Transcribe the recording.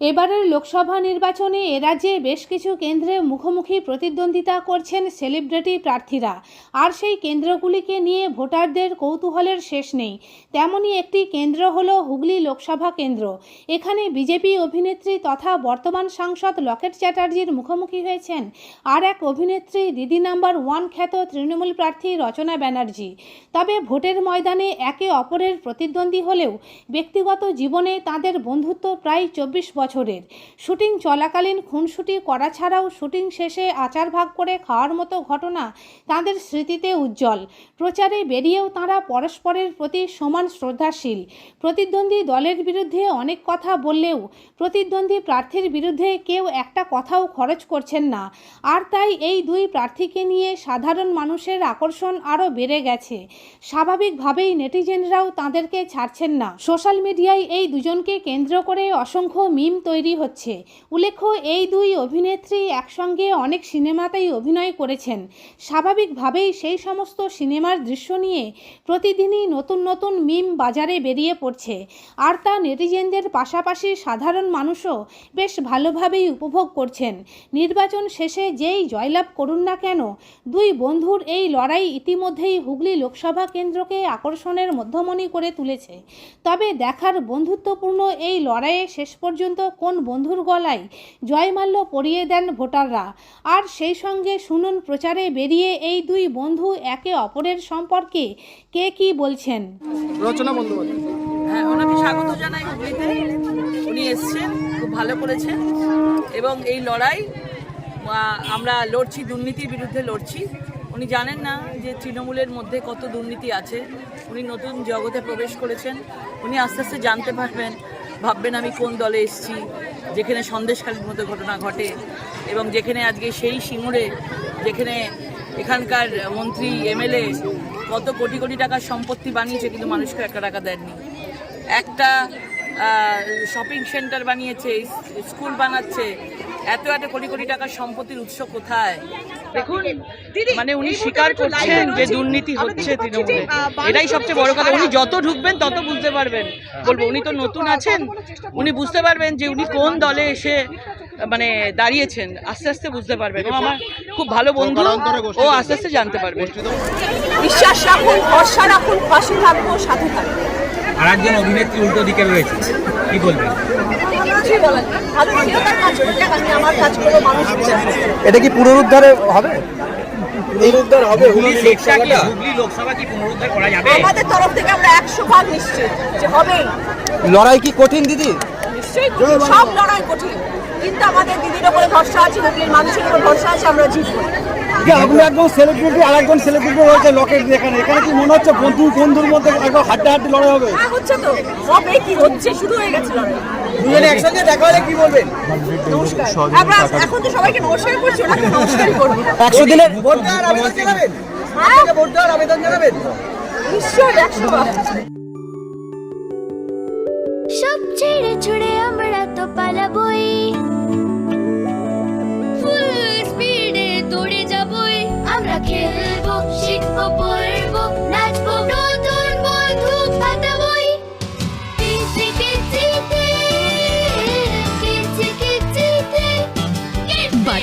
এবারের লোকসভা নির্বাচনে এরাজ্যে বেশ কিছু কেন্দ্রে মুখোমুখি প্রতিদ্বন্দ্বিতা করছেন সেলিব্রিটি প্রার্থীরা। আর সেই কেন্দ্রগুলিকে নিয়ে ভোটারদের কৌতূহলের শেষ নেই। তেমনই একটি কেন্দ্র হলো হুগলি লোকসভা কেন্দ্র। এখানে বিজেপি অভিনেত্রী তথা বর্তমান সাংসদ লকেট চ্যাটার্জির মুখোমুখি হয়েছেন। আর এক অভিনেত্রী দিদি নাম্বার ওয়ান খ্যাত তৃণমূল প্রার্থী রচনা ব্যানার্জি। তবে ভোটের ময়দানে একে অপরের প্রতিদ্বন্দ্বী হলেও ব্যক্তিগত জীবনে তাদের বন্ধুত্ব প্রায় চব্বিশ বছরের। শুটিং চলাকালীন খুনসুটি করা ছাড়াও শুটিং শেষে আচার ভাগ করে খাওয়ার মতো ঘটনা তাদের স্মৃতিতে উজ্জ্বল। প্রচারে বেরিয়েও তাঁরা পরস্পরের প্রতি সমান শ্রদ্ধাশীল। প্রতিদ্বন্দ্বী দলের বিরুদ্ধে অনেক কথা বললেও প্রতিদ্বন্দ্বী প্রার্থীর বিরুদ্ধে কেউ একটা কথাও খরচ করছেন না। আর তাই এই দুই প্রার্থীকে নিয়ে সাধারণ মানুষের আকর্ষণ আরও বেড়ে গেছে। স্বাভাবিকভাবেই নেটিজেনরাও তাদেরকে ছাড়ছেন না। সোশ্যাল মিডিয়ায় এই দুজনকে কেন্দ্র করে অসংখ্য মিম তৈরি হচ্ছে। উল্লেখ্য, এই দুই অভিনেত্রী একসঙ্গে অনেক সিনেমাতেই অভিনয় করেছেন। স্বাভাবিকভাবেই সেই সমস্ত সিনেমার দৃশ্য নিয়ে প্রতিদিনই নতুন নতুন মিম বাজারে বেরিয়ে পড়ছে। আর তা নেটিজেনদের পাশাপাশি সাধারণ মানুষও বেশ ভালোভাবেই উপভোগ করছেন। নির্বাচন শেষে যেই জয়লাভ করুন না কেন, দুই বন্ধুর এই লড়াই ইতিমধ্যেই হুগলি লোকসভা কেন্দ্রকে আকর্ষণের মধ্যমণি করে তুলেছে। তবে দেখার বন্ধুত্বপূর্ণ এই লড়াইয়ে শেষ পর্যন্ত কোন বন্ধুর গলায় জয়মাল্য পরিয়ে দেন ভোটাররা? আর সেই সঙ্গে শুনুন প্রচারে বেরিয়ে এই দুই বন্ধু একে অপরের সম্পর্কে কে কি বলছেন? রচনা হ্যাঁ ওনাকে স্বাগত জানাই হুগলিতে। উনি এসছেন খুব ভালো করেছেন। এবং এই লড়াই আমরা লড়ছি দুর্নীতির বিরুদ্ধে লড়ছি। উনি জানেন না যে তৃণমূলের মধ্যে কত দুর্নীতি আছে। উনি নতুন জগতে প্রবেশ করেছেন। উনি আস্তে আস্তে জানতে পারবেন ভাববেন আমি কোন দলে এসেছি, যেখানে সন্দেশখালীর মতো ঘটনা ঘটে, এবং যেখানে আজকে সেই সিঙ্গুরে যেখানে এখানকার মন্ত্রী, এমএলএ কত কোটি কোটি টাকার সম্পত্তি বানিয়েছে, কিন্তু মানুষকে একটা টাকা দেননি। একটা শপিং সেন্টার বানিয়েছে, স্কুল বানাচ্ছে, এত এত কোটি কোটি টাকার সম্পত্তির উৎস কোথায়? দেখুন মানে উনি স্বীকার করছেন যে দুর্নীতি হচ্ছে তৃণমূলে এটাই সবচেয়ে বড় কথা। উনি যত ঢুকবেন তত বুঝতে পারবেন। বলব উনি তো নতুন আছেন। উনি বুঝতে পারবেন যে উনি কোন দলে এসে মানে দাঁড়িয়েছেন আস্তে আস্তে বুঝতে পারবেন। ও আমার খুব ভালো বন্ধু ও আস্তে আস্তে জানতে পারবে। বিশ্বাস রাখুন ভরসা রাখুন পাশে থাকব সাথে থাকব। আর একজন অভিনেত্রী উল্টো দিকে রয়েছে। কি বলবেন? এটা কি পুনরুদ্ধারে হবে? পুনরুদ্ধার হবে হুগলি লোকসভা কি হুগলি লোকসভা কি পুনরুদ্ধার করা যাবে? আমাদের তরফ থেকে আমরা একশো ভাগ নিশ্চিত যে হবেই। লড়াই কি কঠিন দিদি? নিশ্চয়ই সব লড়াই কঠিন। কিন্তু আমাদের দিদির ওপরে ভরসা আছে হুগলির মানুষের উপর ভরসা আছে আমরা জিতবো। আপনি একদম সেলিব্রিটি আর একজন সেলিব্রিটি রয়েছে লকেট এখানে এখানে কি মনে হচ্ছে বন্ধু বন্ধুর মধ্যে লড়াই হবে? হ্যাঁ হচ্ছে তো। হবে কি হচ্ছে? শুরু হয়ে গেছে লড়াই। দুজনে একসঙ্গে দেখা হলে কি বলবেন? নমস্কার। আমরা এখন তো সবাইকে নমস্কার করছি ওনাকে নমস্কারই করব। একশো দিনে ভোট দেওয়ার আবেদন জানাবেন? হ্যাঁ? ভোট দেওয়ার আবেদন জানাবেন? নিশ্চয়ই একশো সব ছেড়ে ছুড়ে আমরা তো পালাবই।